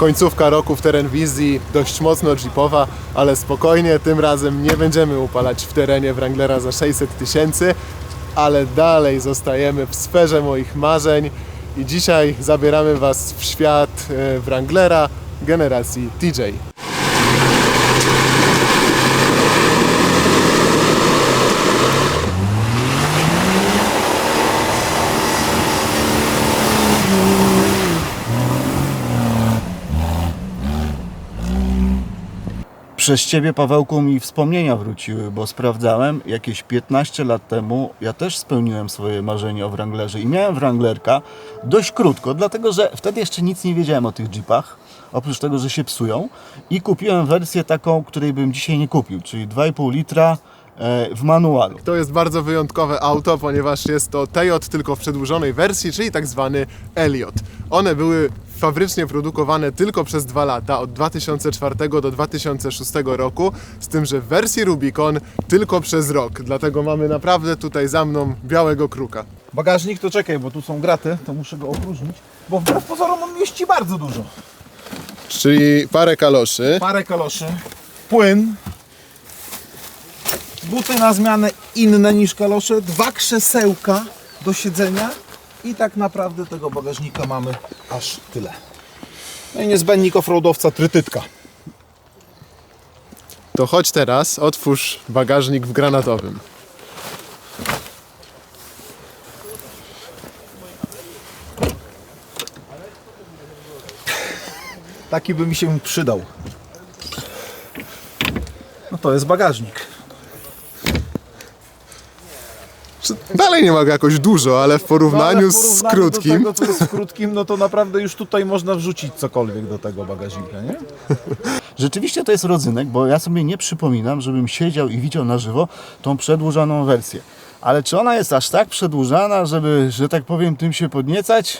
końcówka roku w teren wizji dość mocno jeepowa, ale spokojnie, tym razem nie będziemy upalać w terenie Wranglera za 600 tysięcy, ale dalej zostajemy w sferze moich marzeń i dzisiaj zabieramy Was w świat e, Wranglera generacji TJ. Przez ciebie, Pawełku, mi wspomnienia wróciły, bo sprawdzałem jakieś 15 lat temu. Ja też spełniłem swoje marzenie o Wranglerze i miałem Wranglerka dość krótko, dlatego że wtedy jeszcze nic nie wiedziałem o tych jeepach, oprócz tego, że się psują. I kupiłem wersję taką, której bym dzisiaj nie kupił, czyli 2,5 litra e, w manualu. To jest bardzo wyjątkowe auto, ponieważ jest to TJ tylko w przedłużonej wersji, czyli tak zwany Elliot. One były fabrycznie produkowane tylko przez dwa lata, od 2004 do 2006 roku, z tym, że w wersji Rubicon tylko przez rok. Dlatego mamy naprawdę tutaj za mną białego kruka. Bagażnik to czekaj, bo tu są graty, to muszę go opróżnić, bo wbrew pozorom on mieści bardzo dużo. Czyli parę kaloszy. Parę kaloszy, płyn, buty na zmianę inne niż kalosze, dwa krzesełka do siedzenia i tak naprawdę tego bagażnika mamy aż tyle. No i niezbędnik offroadowca trytytka. To chodź teraz, otwórz bagażnik w granatowym. Taki by mi się przydał. No to jest bagażnik. Dalej nie ma go jakoś dużo, ale w porównaniu, No, ale w z porównaniu krótkim. Do tego, co jest w krótkim, no to naprawdę już tutaj można wrzucić cokolwiek do tego bagażnika, nie? Rzeczywiście to jest rodzynek, bo ja sobie nie przypominam, żebym siedział i widział na żywo tą przedłużaną wersję. Ale czy ona jest aż tak przedłużana, żeby, że tak powiem, tym się podniecać?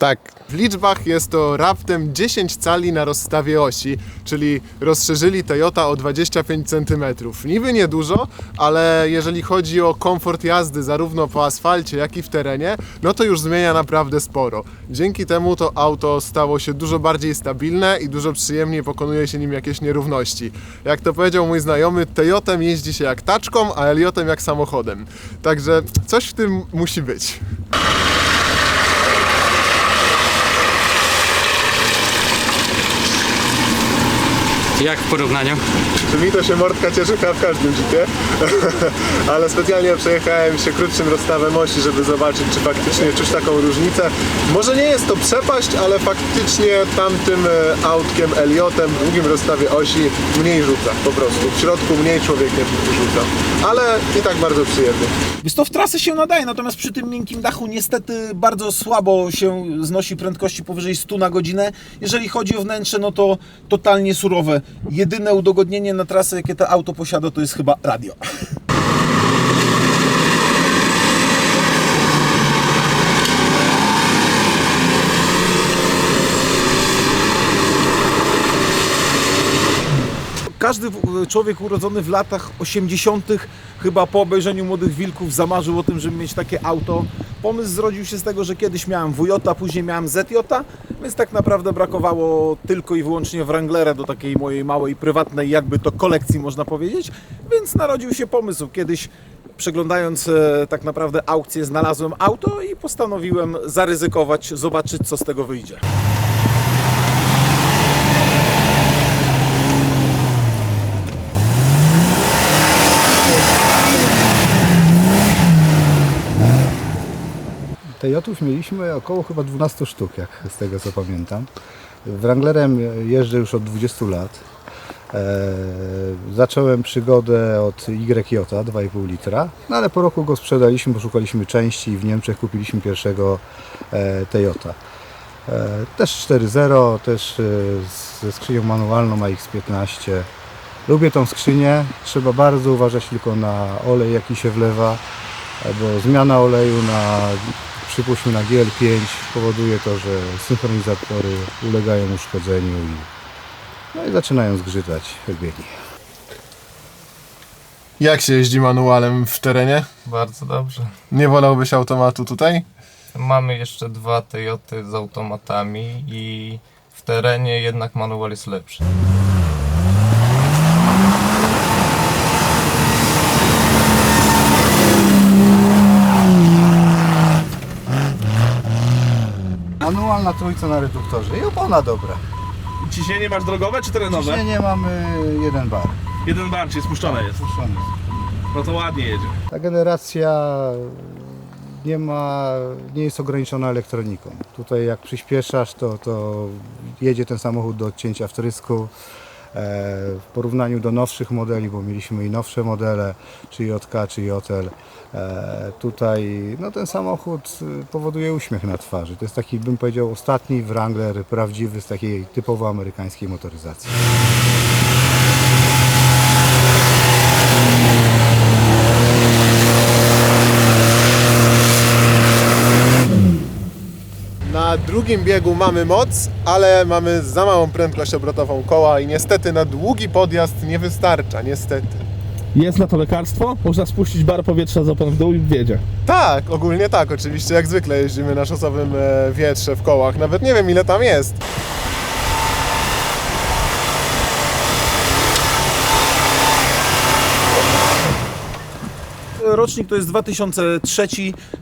Tak, w liczbach jest to raptem 10 cali na rozstawie osi, czyli rozszerzyli Toyota o 25 cm. Niby niedużo, ale jeżeli chodzi o komfort jazdy zarówno po asfalcie, jak i w terenie, no to już zmienia naprawdę sporo. Dzięki temu to auto stało się dużo bardziej stabilne i dużo przyjemniej pokonuje się nim jakieś nierówności. Jak to powiedział mój znajomy, Toyotem jeździ się jak taczką, a Eliotem jak samochodem. Także coś w tym musi być. Jak w porównaniu? Mi to się mordka cieszy chyba w każdym jeepie, ale specjalnie przejechałem się krótszym rozstawem osi, żeby zobaczyć, czy faktycznie czuć taką różnicę. Może nie jest to przepaść, ale faktycznie tamtym e, autkiem Eliotem w długim rozstawie osi mniej rzuca po prostu. W środku mniej człowiek nie rzuca, ale i tak bardzo przyjemny. Więc to w trasę się nadaje, natomiast przy tym miękkim dachu niestety bardzo słabo się znosi prędkości powyżej 100 na godzinę. Jeżeli chodzi o wnętrze, no to totalnie surowe. Jedyne udogodnienie na trasę, jakie to auto posiada, to jest chyba radio. Każdy człowiek urodzony w latach 80., chyba po obejrzeniu Młodych Wilków, zamarzył o tym, żeby mieć takie auto. Pomysł zrodził się z tego, że kiedyś miałem WJ, później miałem ZJ, więc tak naprawdę brakowało tylko i wyłącznie Wranglera do takiej mojej małej, prywatnej, jakby to kolekcji można powiedzieć. Więc narodził się pomysł. Kiedyś przeglądając e, tak naprawdę aukcję, znalazłem auto i postanowiłem zaryzykować, zobaczyć co z tego wyjdzie. Tejotów mieliśmy około chyba 12 sztuk, jak z tego co pamiętam. Wranglerem jeżdżę już od 20 lat. E, zacząłem przygodę od YJ 2,5 litra, no ale po roku go sprzedaliśmy, poszukaliśmy części i w Niemczech kupiliśmy pierwszego e, Tejota. E, też 4.0, też ze skrzynią manualną AX15. Lubię tą skrzynię, trzeba bardzo uważać tylko na olej jaki się wlewa, bo zmiana oleju na przypuśćmy na GL5 powoduje to, że synchronizatory ulegają uszkodzeniu i, no i zaczynają zgrzytać jak biegi. Jak się jeździ manualem w terenie? Bardzo dobrze. Nie wolałbyś automatu tutaj? Mamy jeszcze dwa Toyoty z automatami i w terenie jednak manual jest lepszy. Manual na trójce na reduktorze i opona dobra. Ciśnienie masz drogowe czy terenowe? Ciśnienie mamy jeden bar. Jeden bar, czyli spuszczone jest. Puszczony. No to ładnie jedzie. Ta generacja nie ma, nie jest ograniczona elektroniką. Tutaj jak przyspieszasz, to, to jedzie ten samochód do odcięcia wtrysku. E, w porównaniu do nowszych modeli, bo mieliśmy i nowsze modele, czy JK, czy JL, e, tutaj no, ten samochód y, powoduje uśmiech na twarzy. To jest taki, bym powiedział, ostatni Wrangler prawdziwy z takiej typowo amerykańskiej motoryzacji. Drugim biegu mamy moc, ale mamy za małą prędkość obrotową koła i niestety na długi podjazd nie wystarcza, niestety. Jest na to lekarstwo, można spuścić bar powietrza z opon w dół i wiedzie. Tak, ogólnie tak, oczywiście jak zwykle jeździmy na szosowym e, wietrze w kołach, nawet nie wiem ile tam jest. Rocznik to jest 2003,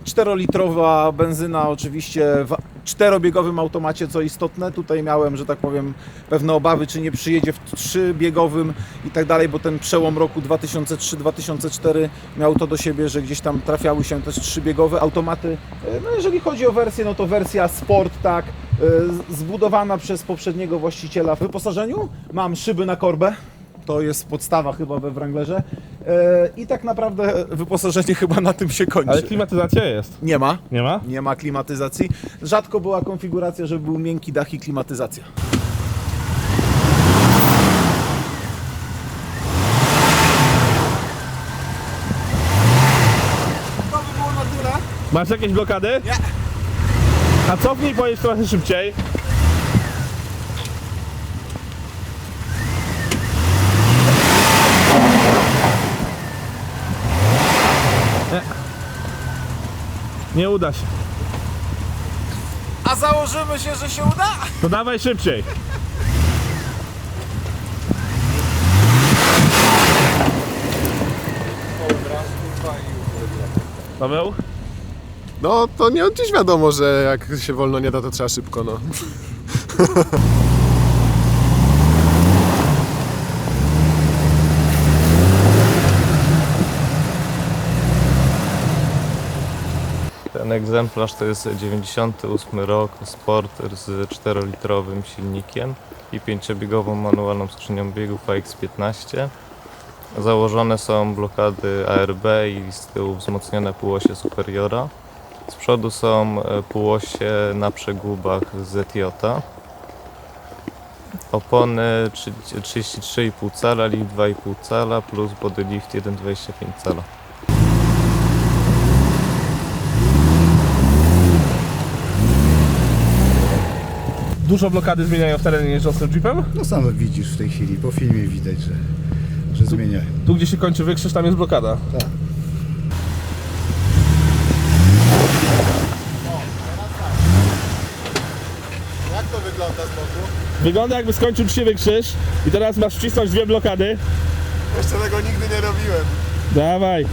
4-litrowa benzyna oczywiście w czterobiegowym automacie, co istotne. Tutaj miałem, że tak powiem, pewne obawy, czy nie przyjedzie w trzybiegowym i tak dalej, bo ten przełom roku 2003-2004 miał to do siebie, że gdzieś tam trafiały się też trzybiegowe automaty. E, No jeżeli chodzi o wersję, no to wersja Sport, tak, e, zbudowana przez poprzedniego właściciela w wyposażeniu. Mam szyby na korbę, to jest podstawa chyba we Wranglerze. E, I tak naprawdę wyposażenie chyba na tym się kończy. Ale klimatyzacja jest. Nie ma. Nie ma? Nie ma klimatyzacji. Rzadko była konfiguracja, żeby był miękki dach i klimatyzacja. Masz jakieś blokady? Nie. A cofnij pojedź trochę szybciej. Nie uda się. A założymy się, że się uda? To dawaj szybciej. Paweł? No to nie od dziś wiadomo, że jak się wolno nie da, to trzeba szybko, no. Egzemplarz to jest 98 rok, Sporter z 4-litrowym silnikiem i 5-biegową manualną skrzynią biegów AX15. Założone są blokady ARB i z tyłu wzmocnione półosie Superiora. Z przodu są e, półosie na przegubach ZJ. Opony 30 33,5 cala, lift 2,5 cala plus body lift 1,25 cala. Dużo blokady zmieniają w terenie jeżdżącym jeepem? No sam widzisz w tej chwili, po filmie widać, że, że zmieniają. Tu gdzie się kończy wykrzyż, tam jest blokada. Tak. Jak to wygląda z boku? Wygląda jakby skończył ci się wykrzyż i teraz masz wcisnąć dwie blokady. Jeszcze tego nigdy nie robiłem. Dawaj.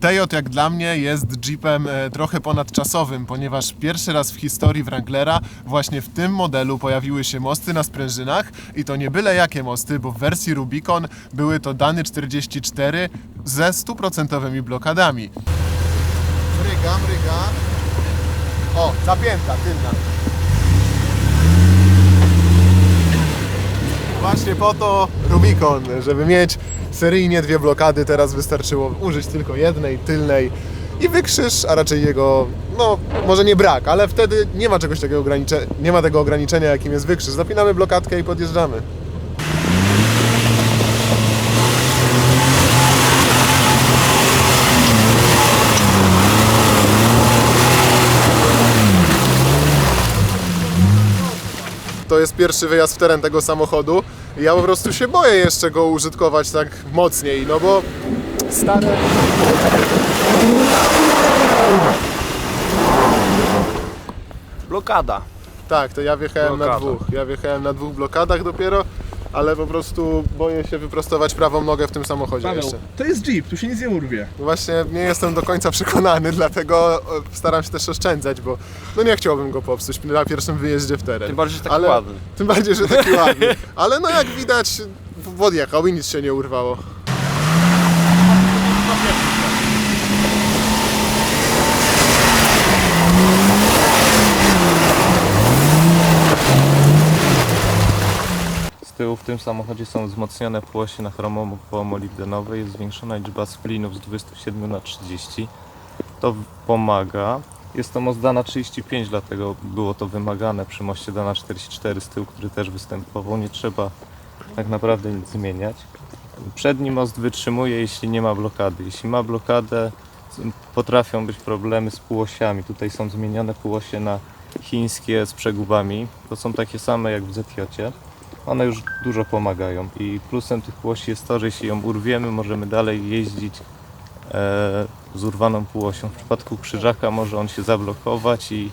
Tejot jak dla mnie jest jeepem e, trochę ponadczasowym, ponieważ pierwszy raz w historii Wranglera właśnie w tym modelu pojawiły się mosty na sprężynach i to nie byle jakie mosty, bo w wersji Rubicon były to Dany 44 ze stuprocentowymi blokadami. Mryga, mryga. O, zapięta, tylna. Właśnie po to Rubicon, żeby mieć seryjnie dwie blokady, teraz wystarczyło użyć tylko jednej, tylnej i wykrzyż, a raczej jego, no może nie brak, ale wtedy nie ma czegoś takiego ograniczenia, nie ma tego ograniczenia jakim jest wykrzyż. Zapinamy blokadkę i podjeżdżamy. To jest pierwszy wyjazd w teren tego samochodu. i Ja po prostu się boję jeszcze go użytkować tak mocniej, no bo stare Blokada. Tak, to ja wjechałem na Blokada. dwóch. Ja wjechałem na dwóch blokadach dopiero, ale po prostu boję się wyprostować prawą nogę w tym samochodzie Paweł, jeszcze. to jest Jeep, tu się nic nie urwie. Właśnie nie jestem do końca przekonany, dlatego e, staram się też oszczędzać, bo no nie chciałbym go popsuć na pierwszym wyjeździe w teren. Tym bardziej, że taki ładny. Tym bardziej, że taki ładny. Ale no jak widać, w- odjechał i nic się nie urwało. Tyłu w tym samochodzie są wzmocnione płosie na chromowo-molibdenowej, jest zwiększona liczba splinów z 27 na 30. To pomaga. Jest to most Dana 35, dlatego było to wymagane przy moście Dana 44 z tyłu, który też występował. Nie trzeba tak naprawdę nic zmieniać. Przedni most wytrzymuje, jeśli nie ma blokady. Jeśli ma blokadę, potrafią być problemy z półosiami. Tutaj są zmienione półosie na chińskie z przegubami. To są takie same jak w ZJ. One już dużo pomagają i plusem tych półosi jest to, że jeśli ją urwiemy, możemy dalej jeździć e, z urwaną półosią. W przypadku krzyżaka może on się zablokować i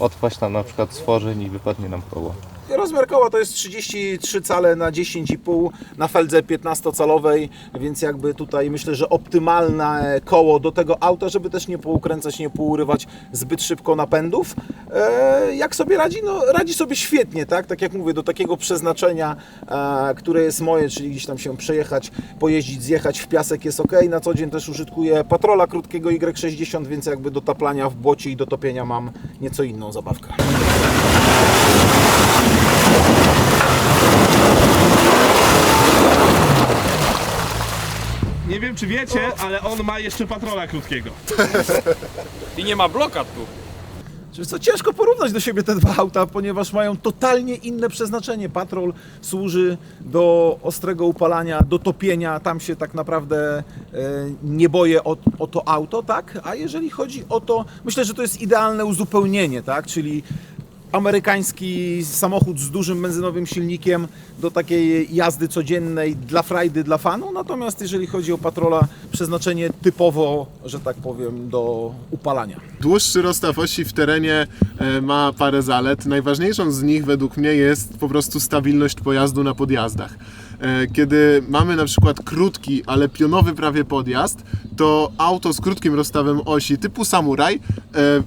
odpaść nam na przykład z i wypadnie nam koło. Rozmiar koła to jest 33 cale na 10,5 na feldze 15-calowej, więc jakby tutaj myślę, że optymalne koło do tego auta, żeby też nie poukręcać, nie pourywać zbyt szybko napędów. E, jak sobie radzi? No radzi sobie świetnie, tak? Tak jak mówię, do takiego przeznaczenia, e, które jest moje, czyli gdzieś tam się przejechać, pojeździć, zjechać w piasek jest ok. Na co dzień też użytkuję patrola krótkiego Y60, więc jakby do taplania w błocie i do topienia mam nieco inną zabawkę. Nie wiem czy wiecie, ale on ma jeszcze patrola krótkiego. I nie ma blokad tu. Wiesz co, ciężko porównać do siebie te dwa auta, ponieważ mają totalnie inne przeznaczenie. Patrol służy do ostrego upalania, do topienia, tam się tak naprawdę e, nie boję o, o to auto, tak? A jeżeli chodzi o to, myślę, że to jest idealne uzupełnienie, tak? Czyli amerykański samochód z dużym benzynowym silnikiem do takiej jazdy codziennej dla frajdy, dla fanu. Natomiast jeżeli chodzi o patrola, przeznaczenie typowo, że tak powiem, do upalania. Dłuższy rozstaw osi w terenie e, ma parę zalet. Najważniejszą z nich według mnie jest po prostu stabilność pojazdu na podjazdach. E, Kiedy mamy na przykład krótki, ale pionowy prawie podjazd, to auto z krótkim rozstawem osi typu samuraj e,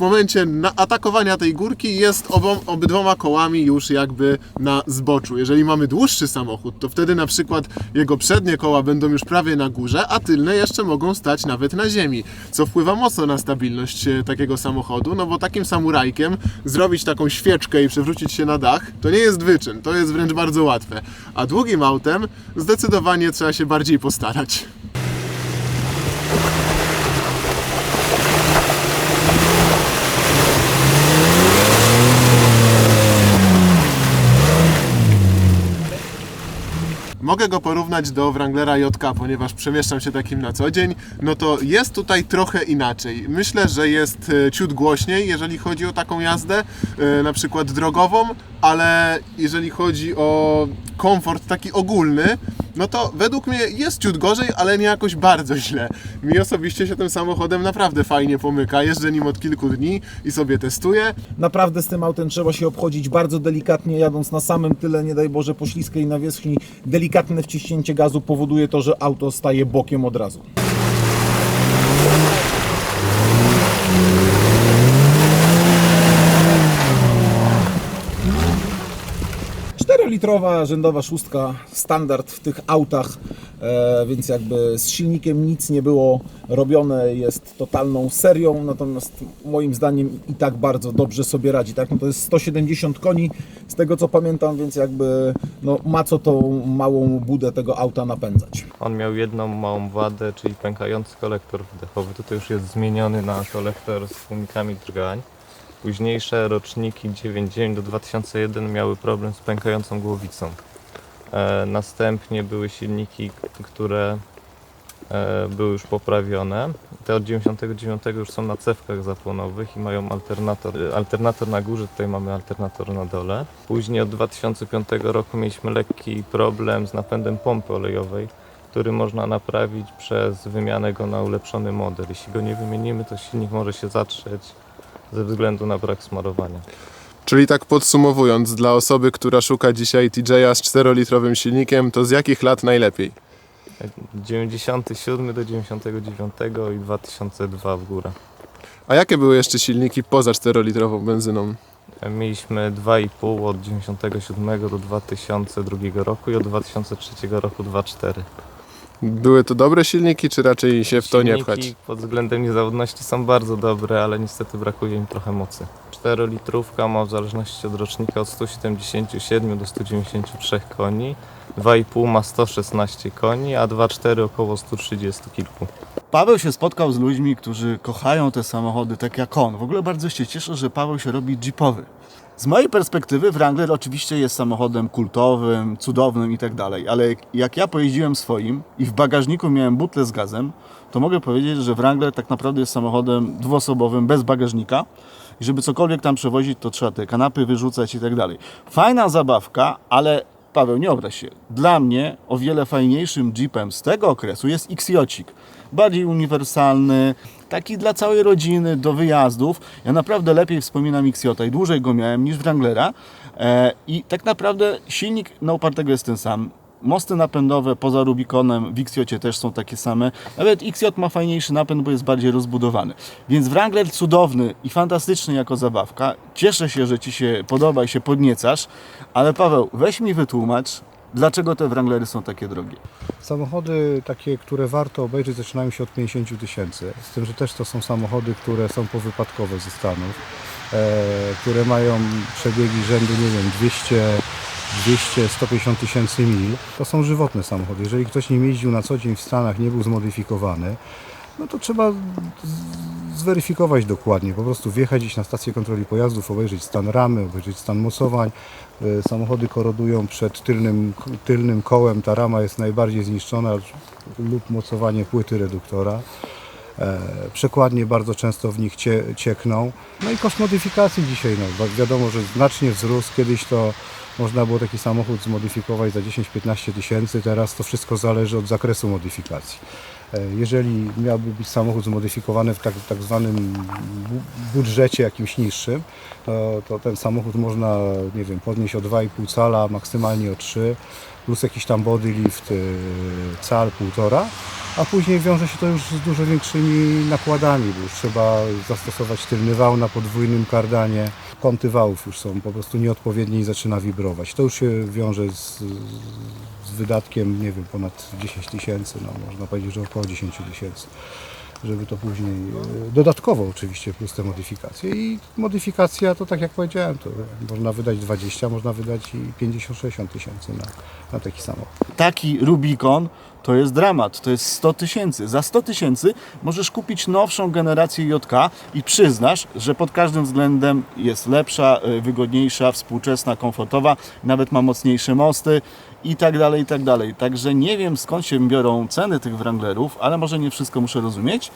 momencie atakowania tej górki jest obom, obydwoma kołami już jakby na zboczu. Jeżeli mamy dłuższy samochód, to wtedy na przykład jego przednie koła będą już prawie na górze, a tylne jeszcze mogą stać nawet na ziemi, co wpływa mocno na stabilność e, takiego samochodu, no bo takim samurajkiem zrobić taką świeczkę i przewrócić się na dach, to nie jest wyczyn, to jest wręcz bardzo łatwe. A długim autem zdecydowanie trzeba się bardziej postarać. Mogę go porównać do Wranglera JK, ponieważ przemieszczam się takim na co dzień. No to jest tutaj trochę inaczej. Myślę, że jest e, ciut głośniej, jeżeli chodzi o taką jazdę, e, na przykład drogową, ale jeżeli chodzi o komfort taki ogólny, no to według mnie jest ciut gorzej, ale nie jakoś bardzo źle. Mi osobiście się tym samochodem naprawdę fajnie pomyka. Jeżdżę nim od kilku dni i sobie testuję. Naprawdę z tym autem trzeba się obchodzić bardzo delikatnie, jadąc na samym tyle, nie daj Boże, po śliskiej nawierzchni. Delikatne wciśnięcie gazu powoduje to, że auto staje bokiem od razu. Czterolitrowa rzędowa szóstka, standard w tych autach, e, więc jakby z silnikiem nic nie było robione, jest totalną serią, natomiast moim zdaniem i tak bardzo dobrze sobie radzi. Tak? No to jest 170 koni, z tego co pamiętam, więc jakby no, ma co tą małą budę tego auta napędzać. On miał jedną małą wadę, czyli pękający kolektor wdechowy. Tutaj już jest zmieniony na kolektor z tłumikami drgań. Późniejsze roczniki 99 do 2001 miały problem z pękającą głowicą. E, następnie były silniki, które e, były już poprawione. Te od 99 już są na cewkach zapłonowych i mają alternator, alternator na górze, tutaj mamy alternator na dole. Później od 2005 roku mieliśmy lekki problem z napędem pompy olejowej który można naprawić przez wymianę go na ulepszony model. Jeśli go nie wymienimy, to silnik może się zatrzeć ze względu na brak smarowania. Czyli tak podsumowując, dla osoby, która szuka dzisiaj TJ-a z 4-litrowym silnikiem, to z jakich lat najlepiej? 97 do 99 i 2002 w górę. A jakie były jeszcze silniki poza 4-litrową benzyną? Mieliśmy 2,5 od 97 do 2002 roku i od 2003 roku 2,4. Były to dobre silniki, czy raczej się w to nie Silniki pchać? pod względem niezawodności są bardzo dobre, ale niestety brakuje im trochę mocy. 4-litrówka ma w zależności od rocznika od 177 do 193 koni, 2,5 ma 116 koni, a 2,4 około 130 kilku. Paweł się spotkał z ludźmi, którzy kochają te samochody tak jak on. W ogóle bardzo się cieszę, że Paweł się robi jeepowy. Z mojej perspektywy Wrangler oczywiście jest samochodem kultowym, cudownym i tak dalej, ale jak ja pojeździłem swoim i w bagażniku miałem butlę z gazem, to mogę powiedzieć, że Wrangler tak naprawdę jest samochodem dwuosobowym bez bagażnika i żeby cokolwiek tam przewozić, to trzeba te kanapy wyrzucać i tak dalej. Fajna zabawka, ale Paweł, nie obraź się. Dla mnie o wiele fajniejszym jeepem z tego okresu jest XJ-cik. Bardziej uniwersalny, taki dla całej rodziny, do wyjazdów. Ja naprawdę lepiej wspominam XJ i dłużej go miałem niż Wranglera. E, I tak naprawdę silnik na upartego jest ten sam. Mosty napędowe poza Rubikonem w XJ też są takie same. Nawet XJ ma fajniejszy napęd, bo jest bardziej rozbudowany. Więc Wrangler cudowny i fantastyczny jako zabawka. Cieszę się, że Ci się podoba i się podniecasz, ale Paweł, weź mi wytłumacz, dlaczego te Wranglery są takie drogie. Samochody takie, które warto obejrzeć, zaczynają się od 50 tysięcy. Z tym, że też to są samochody, które są powypadkowe ze Stanów, e, które mają przebiegi rzędu, nie wiem, 200, 200 150 tysięcy mil. To są żywotne samochody. Jeżeli ktoś nim jeździł na co dzień w Stanach, nie był zmodyfikowany, no to trzeba zweryfikować dokładnie. Po prostu wjechać gdzieś na stację kontroli pojazdów, obejrzeć stan ramy, obejrzeć stan mocowań. E, Samochody korodują przed tylnym, tylnym kołem, ta rama jest najbardziej zniszczona lub mocowanie płyty reduktora. E, Przekładnie bardzo często w nich cie, ciekną. No i koszt modyfikacji dzisiaj, no, wi- wiadomo, że znacznie wzrósł. Kiedyś to można było taki samochód zmodyfikować za 10-15 tysięcy, teraz to wszystko zależy od zakresu modyfikacji. E, Jeżeli miałby być samochód zmodyfikowany w tak, tak zwanym bu- budżecie jakimś niższym, to, to ten samochód można, nie wiem, podnieść o 2,5 cala, maksymalnie o 3, plus jakiś tam body lift, y, cal, półtora, a później wiąże się to już z dużo większymi nakładami, bo już trzeba zastosować tylny wał na podwójnym kardanie, kąty wałów już są po prostu nieodpowiednie i zaczyna wibrować. To już się wiąże z, z wydatkiem, nie wiem, ponad 10 tysięcy, no można powiedzieć, że około 10 tysięcy żeby to później, e, dodatkowo oczywiście, plus te modyfikacje. I modyfikacja to tak jak powiedziałem, to można wydać 20, można wydać i 50-60 tysięcy na, na taki samochód. Taki Rubikon to jest dramat, to jest 100 tysięcy. Za 100 tysięcy możesz kupić nowszą generację JK i przyznasz, że pod każdym względem jest lepsza, y, wygodniejsza, współczesna, komfortowa, nawet ma mocniejsze mosty i tak dalej, i tak dalej. Także nie wiem skąd się biorą ceny tych Wranglerów, ale może nie wszystko muszę rozumieć,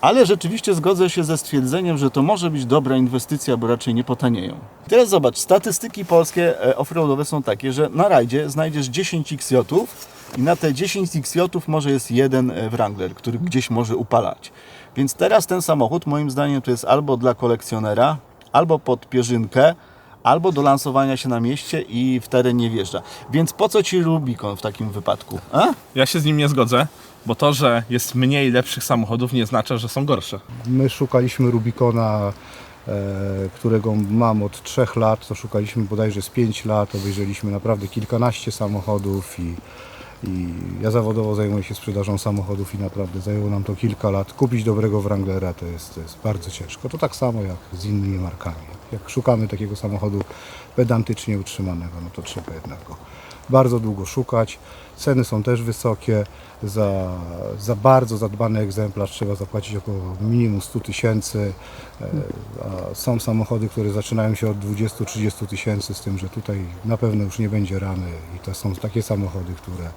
ale rzeczywiście zgodzę się ze stwierdzeniem, że to może być dobra inwestycja, bo raczej nie potanieją. Teraz zobacz, statystyki polskie e, offroadowe są takie, że na rajdzie znajdziesz 10 XJ-ów i na te 10 XJ-ów może jest jeden e, Wrangler, który gdzieś może upalać. Więc teraz ten samochód moim zdaniem to jest albo dla kolekcjonera, albo pod pierzynkę, albo do lansowania się na mieście i w teren nie wjeżdża. Więc po co Ci Rubikon w takim wypadku? A? Ja się z nim nie zgodzę, bo to, że jest mniej lepszych samochodów nie znaczy, że są gorsze. My szukaliśmy Rubikona, e, którego mam od 3 lat, to szukaliśmy bodajże z 5 lat, obejrzeliśmy naprawdę kilkanaście samochodów i, i ja zawodowo zajmuję się sprzedażą samochodów i naprawdę zajęło nam to kilka lat. Kupić dobrego Wranglera to jest, to jest bardzo ciężko. To tak samo jak z innymi markami. Jak szukamy takiego samochodu pedantycznie utrzymanego, no to trzeba jednak go bardzo długo szukać. Ceny są też wysokie. Za, za bardzo zadbany egzemplarz trzeba zapłacić około minimum 100 tysięcy. E, Są samochody, które zaczynają się od 20-30 tysięcy, z tym, że tutaj na pewno już nie będzie ramy i to są takie samochody, które,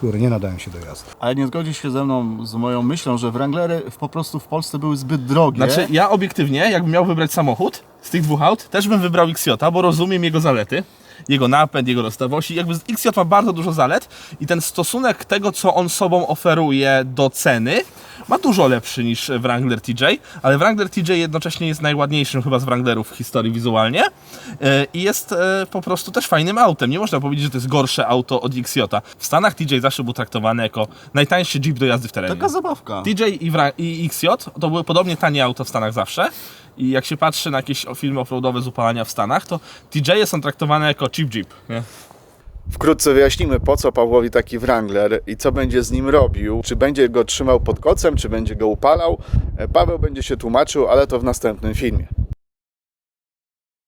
które nie nadają się do jazdy. Ale nie zgodzisz się ze mną, z moją myślą, że Wranglery w- po prostu w Polsce były zbyt drogie. Znaczy, ja obiektywnie, jakbym miał wybrać samochód z tych dwóch aut, też bym wybrał XJ, bo rozumiem jego zalety. Jego napęd, jego rozstaw osi. Jakby XJ ma bardzo dużo zalet i ten stosunek tego, co on sobą oferuje do ceny, ma dużo lepszy niż Wrangler TJ, ale Wrangler TJ jednocześnie jest najładniejszym chyba z Wranglerów w historii wizualnie e, i jest e, po prostu też fajnym autem. Nie można powiedzieć, że to jest gorsze auto od XJ. W Stanach TJ zawsze był traktowany jako najtańszy jeep do jazdy w terenie. Taka zabawka. TJ i, Wra- i XJ to były podobnie tanie auto w Stanach zawsze. I jak się patrzy na jakieś filmy offroadowe z upalania w Stanach, to TJ są traktowane jako cheap jeep. Nie? Wkrótce wyjaśnimy, po co Pawłowi taki Wrangler i co będzie z nim robił. Czy będzie go trzymał pod kocem, czy będzie go upalał. E, Paweł będzie się tłumaczył, ale to w następnym filmie.